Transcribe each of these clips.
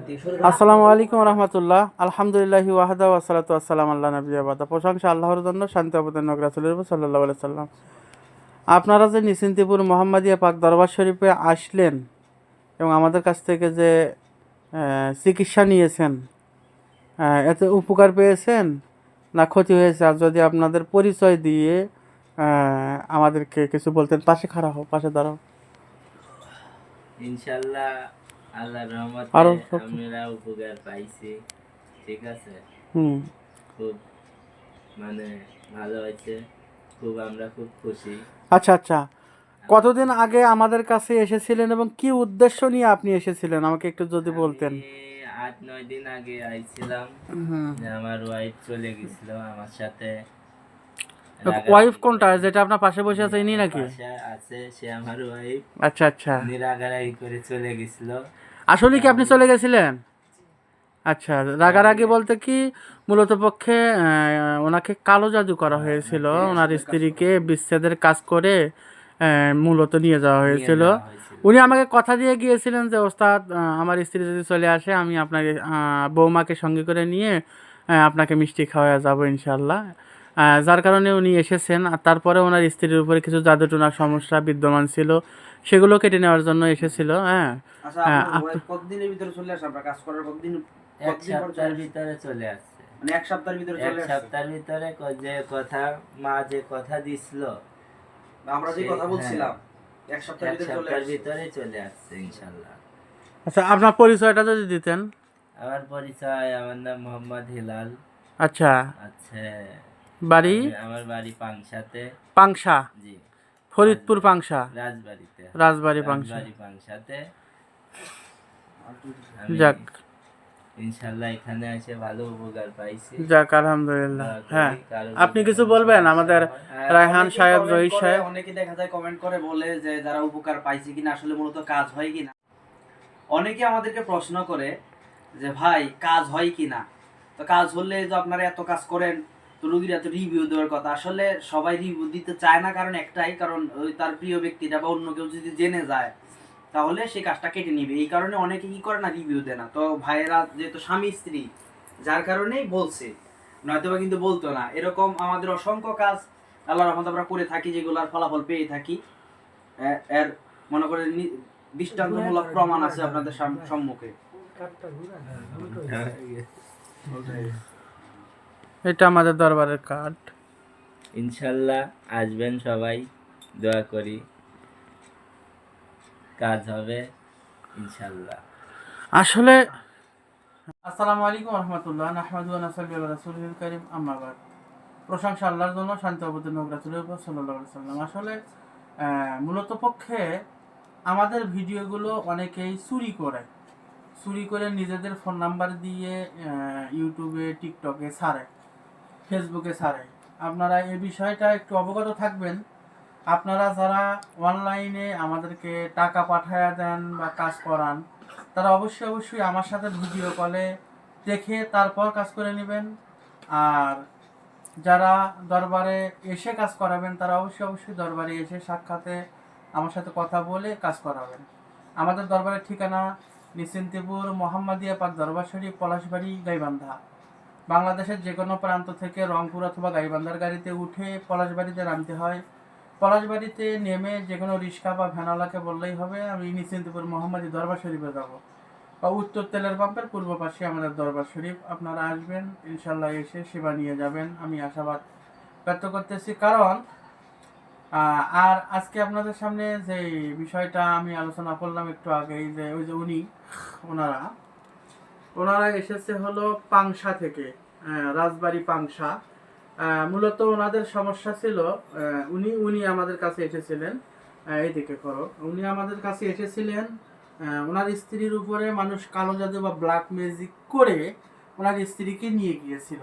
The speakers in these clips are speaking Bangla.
আসসালামু আলাইকুম রহমতুল্লাহ। আলহামদুলিল্লাহ ওয়াহাদা ওয়াসালাতু আসসালাম আল্লাহ নবী আবাদা প্রশংসা আল্লাহর জন্য শান্তি অবদান নগরাসুলের সাল্লাহ আলাই সাল্লাম আপনারা যে নিশ্চিন্তিপুর মোহাম্মদিয়া পাক দরবার শরীফে আসলেন এবং আমাদের কাছ থেকে যে চিকিৎসা নিয়েছেন এতে উপকার পেয়েছেন না ক্ষতি হয়েছে আর যদি আপনাদের পরিচয় দিয়ে আমাদেরকে কিছু বলতেন পাশে খাড়া হও পাশে দাঁড়াও। ইনশাল্লাহ আল্লাহর রহমতে আরও সব- আমরা উপকার পাইছি ঠিক আছে? হুম। খুব মানে ভালো হয়েছে খুব আমরা খুব খুশি। আচ্ছা আচ্ছা। কতদিন আগে আমাদের কাছে এসেছিলেন এবং কি উদ্দেশ্য নিয়ে আপনি এসেছিলেন? আমাকে একটু যদি বলতেন। আমি আট নয় দিন আগে আইছিলাম হুম। যে আমার ওয়াইফ চলে গেছিল আমার সাথে। ওয়াইফ কোনটা? যেটা আপনার পাশে বসে আছে ইনি নাকি? পাশে আছে সে আমার ওয়াইফ আচ্ছা আচ্ছা। নিরাগারাই করে চলে গেছিল। আসলে কি আপনি চলে গেছিলেন? আচ্ছা রাগারাগি বলতে কি মূলত পক্ষে ওনাকে কালো জাদু করা হয়েছিল। ওনার স্ত্রীকে বিচ্ছেদের কাজ করে মূলত নিয়ে যাওয়া হয়েছিল। উনি আমাকে কথা দিয়ে গিয়েছিলেন যে ওস্তাদ আমার স্ত্রী যদি চলে আসে আমি আপনাকে বৌমাকে সঙ্গে করে নিয়ে আপনাকে মিষ্টি খাওয়া যাব ইনশাল্লাহ যার কারণে উনি এসেছেন আর তারপরে ওনার স্ত্রীর উপরে কিছু জাদুটোনার সমস্যা বিদ্যমান ছিল সেগুলো কেটে নেওয়ার জন্য এসেছিল হ্যাঁ। আচ্ছা হ্যাঁ, কতদিনের ভিতরে চলে আসে আপনার কাজ করার কতদিন এক সপ্তাহের ভিতরে চলে আসছে। মানে এক সপ্তাহের ভিতরে চলে আসে সপ্তাহের ভিতরে যে কথা মা যে কথা দিছিল আমরা যে কথা বলছিলাম এক এক সপ্তাহের ভিতরে চলে সপ্তাহের ভিতরে চলে আসছে ইনশাল্লাহ। আচ্ছা আপনার পরিচয়টা যদি দিতেন। আমার পরিচয় আমার নাম মোহাম্মদ হিলাল। আচ্ছা। আছে। বাড়ি? আমার বাড়ি পাংশাতে। পাংশা? জি। ফরিদপুর পাংশা? রাজবাড়িতে। রাজবাড়ি পাংশা। পাংশাতে। যাক। ইনশাল্লাহ এখানে এসে ভালো উপকার পাইছি। যাক আলহামদুলিল্লাহ। হ্যাঁ। আপনি কিছু বলবেন? আমাদের হ্যাঁ, রায়হান সাহেব, করে, সাহেব। অনেকে দেখা যায় কমেন্ট করে বলে যে যারা উপকার পাইছে কিনা আসলে মূলত কাজ হয় কিনা। অনেকে আমাদেরকে প্রশ্ন করে যে ভাই কাজ হয় কিনা? তো কাজ হলে যে আপনারা এত কাজ করেন তো রুগীর এত রিভিউ দেওয়ার কথা। আসলে সবাই রিভিউ দিতে চায় না কারণ একটাই কারণ ওই তার প্রিয় ব্যক্তিটা বা অন্য কেউ যদি জেনে যায় তাহলে সেই কাজটা কেটে নিবে। এই কারণে অনেকে কি করে না রিভিউ দেয় না? তো ভাইয়েরা যেহেতু স্বামী স্ত্রী যার কারণেই বলছে। নয়তোবা কিন্তু বলতো না। এরকম আমাদের অসংখ্য কাজ আল্লাহ রহমত আমরা করে থাকি যেগুলোর ফলাফল পেয়ে থাকি। এর মনে করে দৃষ্টান্তমূলক প্রমাণ আছে আপনাদের সম্মুখে। এটা আমাদের দরবারের কার্ড ইনশাল্লাহ আসবেন সবাই দোয়া করি। কাজ হবে ইনশাল্লাহ। আসলে আসসালামু আলাইকুম রহমতুল্লাহ আলা রাসূলিল কারীম আম্মা বাদ। প্রশংসা আল্লাহর জন্য শান্তি অবতীর্ণ হোক রাসূলের উপর সাল্লাল্লাহু সাল্লাম আসলে মূলত পক্ষে আমাদের ভিডিওগুলো অনেকেই চুরি করে। চুরি করে নিজেদের ফোন নাম্বার দিয়ে ইউটিউবে টিকটকে ছাড়ে। ফেসবুকে ছাড়ে। আপনারা এই বিষয়টা একটু অবগত থাকবেন। আপনারা যারা অনলাইনে আমাদেরকে টাকা পাঠায়া দেন বা কাজ করান, তারা অবশ্যই অবশ্যই আমার সাথে ভিডিও কলে দেখে তারপর কাজ করে নেবেন। আর যারা দরবারে এসে কাজ করাবেন, তারা অবশ্যই অবশ্যই দরবারে এসে সাক্ষাতে আমার সাথে কথা বলে কাজ করাবেন। আমাদের দরবারের ঠিকানা নিশ্চিন্তিপুর মোহাম্মদিয়া পাক দরবার শরীফ, পলাশবাড়ি, গাইবান্ধা। বাংলাদেশের যে কোনো প্রান্ত থেকে রংপুর অথবা গাইবান্ধার গাড়িতে উঠে পলাশবাড়িতে নামতে হয়। পলাশবাড়িতে নেমে যে কোনো রিক্সা বা ভ্যানওয়ালাকে বললেই হবে, আমি নিশ্চিন্তপুর মোহাম্মদী দরবার শরীফে যাব। বা উত্তর তেলের পাম্পের পূর্ব পাশে আমাদের দরবার শরীফ। আপনারা আসবেন ইনশাল্লাহ এসে সেবা নিয়ে যাবেন। আমি আশাবাদ ব্যক্ত করতেছি। কারণ আর আজকে আপনাদের সামনে যে বিষয়টা আমি আলোচনা করলাম একটু আগেই, যে ওই যে উনি, ওনারা ওনারা এসেছে হলো পাংশা থেকে। রাজবাড়ি পাংশা। মূলত ওনাদের সমস্যা ছিল উনি উনি আমাদের কাছে এসেছিলেন। আহ, এইদিকে করো। উনি আমাদের কাছে এসেছিলেন ওনার স্ত্রীর উপরে মানুষ কালো জাদু বা ব্ল্যাক ম্যাজিক করে ওনার স্ত্রীকে নিয়ে গিয়েছিল।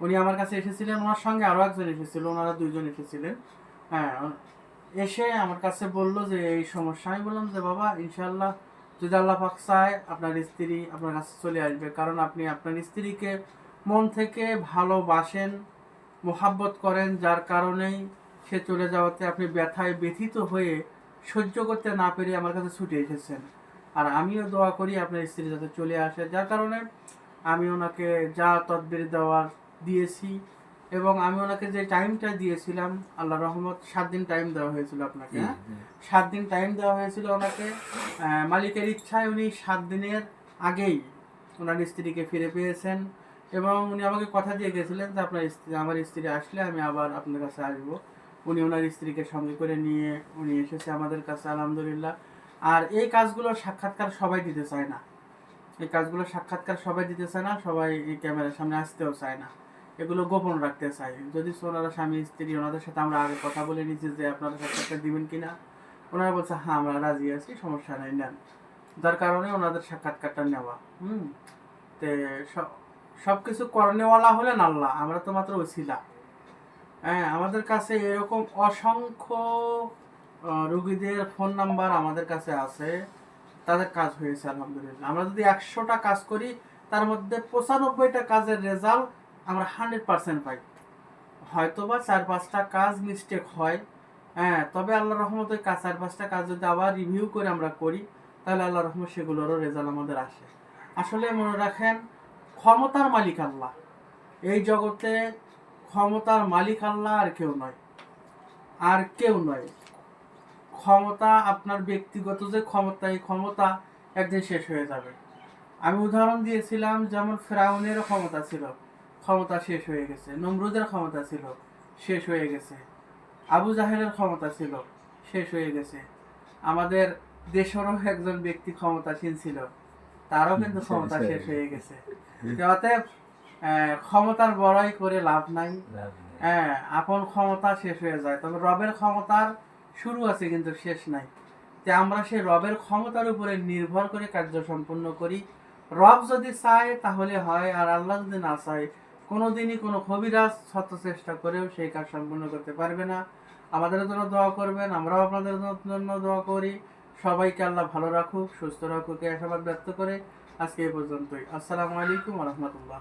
উনি আমার কাছে এসেছিলেন ওনার সঙ্গে আরও একজন এসেছিল ওনারা দুইজন এসেছিলেন। হ্যাঁ এসে আমার কাছে বলল যে এই সমস্যা। আমি বললাম যে বাবা ইনশাল্লাহ যদি আল্লাহ পাক চায় আপনার স্ত্রী আপনার কাছে চলে আসবে। কারণ আপনি আপনার স্ত্রীকে মন থেকে ভালোবাসেন মোহাব্বত করেন যার কারণেই সে চলে যাওয়াতে আপনি ব্যথায় ব্যথিত হয়ে সহ্য করতে না পেরে আমার কাছে ছুটে এসেছেন। আর আমিও দোয়া করি আপনার স্ত্রী যাতে চলে আসে যার কারণে আমি ওনাকে যা তদবির দেওয়ার দিয়েছি এবং আমি ওনাকে যে টাইমটা দিয়েছিলাম আল্লাহ রহমত সাত দিন টাইম দেওয়া হয়েছিল আপনাকে হ্যাঁ? সাত দিন টাইম দেওয়া হয়েছিল ওনাকে। মালিকের ইচ্ছায় উনি সাত দিনের আগেই ওনার স্ত্রীকে ফিরে পেয়েছেন। এবং উনি আমাকে কথা দিয়ে গেছিলেন যে আপনার স্ত্রী, আমার স্ত্রী আসলে আমি আবার আপনার কাছে আসব। উনি ওনার স্ত্রীকে সঙ্গে করে নিয়ে উনি এসেছে আমাদের কাছে, আলহামদুলিল্লাহ। আর এই কাজগুলো সাক্ষাৎকার সবাই দিতে চায় না। এই কাজগুলো সাক্ষাৎকার সবাই দিতে চায় না, সবাই এই ক্যামেরার সামনে আসতেও চায় না। এগুলো গোপন রাখতে চাই যদি ওনারা স্বামী, স্ত্রী, ওনাদের সাথে আমরা আগে কথা বলে নিচ্ছি যে আপনারা সাক্ষাৎকার দিবেন কিনা, ওনারা বলছে হ্যাঁ আমরা রাজি আছি, সমস্যা নেই, নেন। যার কারণে ওনাদের সাক্ষাৎকারটা নেওয়া। হুম? তে সব কিছু করণেওয়ালা হলেন আল্লাহ, আমরা তো মাত্র ওছিলা হ্যাঁ আমাদের কাছে এরকম অসংখ্য রুগীদের ফোন নাম্বার আমাদের কাছে আছে। তাদের কাজ হয়েছে, আলহামদুলিল্লাহ। আমরা যদি একশোটা কাজ করি, তার মধ্যে পঁচানব্বইটা কাজের রেজাল্ট আমরা হান্ড্রেড পার্সেন্ট পাই। হয়তোবা চার পাঁচটা কাজ মিস্টেক হয়। হ্যাঁ তবে আল্লাহ রহমত ওই কাজ চার পাঁচটা কাজ যদি আবার রিভিউ করে আমরা করি, তাহলে আল্লাহ রহমত সেগুলোরও রেজাল্ট আমাদের আসে। আসলে মনে রাখেন ক্ষমতার মালিক আল্লাহ। এই জগতে ক্ষমতার মালিক আল্লাহ আর কেউ নয়। আর কেউ নয়। ক্ষমতা আপনার ব্যক্তিগত যে ক্ষমতা, এই ক্ষমতা একদিন শেষ হয়ে যাবে। আমি উদাহরণ দিয়েছিলাম, যেমন ফেরাউনেরও ক্ষমতা ছিল। ক্ষমতা শেষ হয়ে গেছে। নমরুদের ক্ষমতা ছিল। শেষ হয়ে গেছে। আবু জাহেলের ক্ষমতা ছিল। শেষ হয়ে গেছে। আমাদের দেশেরও একজন ব্যক্তি ক্ষমতাসীন ছিল। তারও কিন্তু ক্ষমতা শেষ হয়ে গেছে। তো অতএব ক্ষমতার বড়াই করে লাভ নাই। হ্যাঁ আপন ক্ষমতা শেষ হয়ে যায়। তবে রবের ক্ষমতার শুরু আছে কিন্তু শেষ নাই। যে আমরা সেই রবের ক্ষমতার উপরে নির্ভর করে কার্য সম্পন্ন করি। রব যদি চায় তাহলে হয়। আর আল্লাহ যদি না চায় কোনোদিনই কোনো কবিরাজ শত চেষ্টা করেও সেই কাজ সম্পন্ন করতে পারবে না। আমাদের জন্য দোয়া করবেন আমরাও আপনাদের জন্য দোয়া করি। সবাইকে আল্লাহ ভালো রাখুক, সুস্থ রাখুক আশাবাদ ব্যক্ত করে আজকে এই পর্যন্তই। আসসালামু আলাইকুম রহমতুল্লাহ।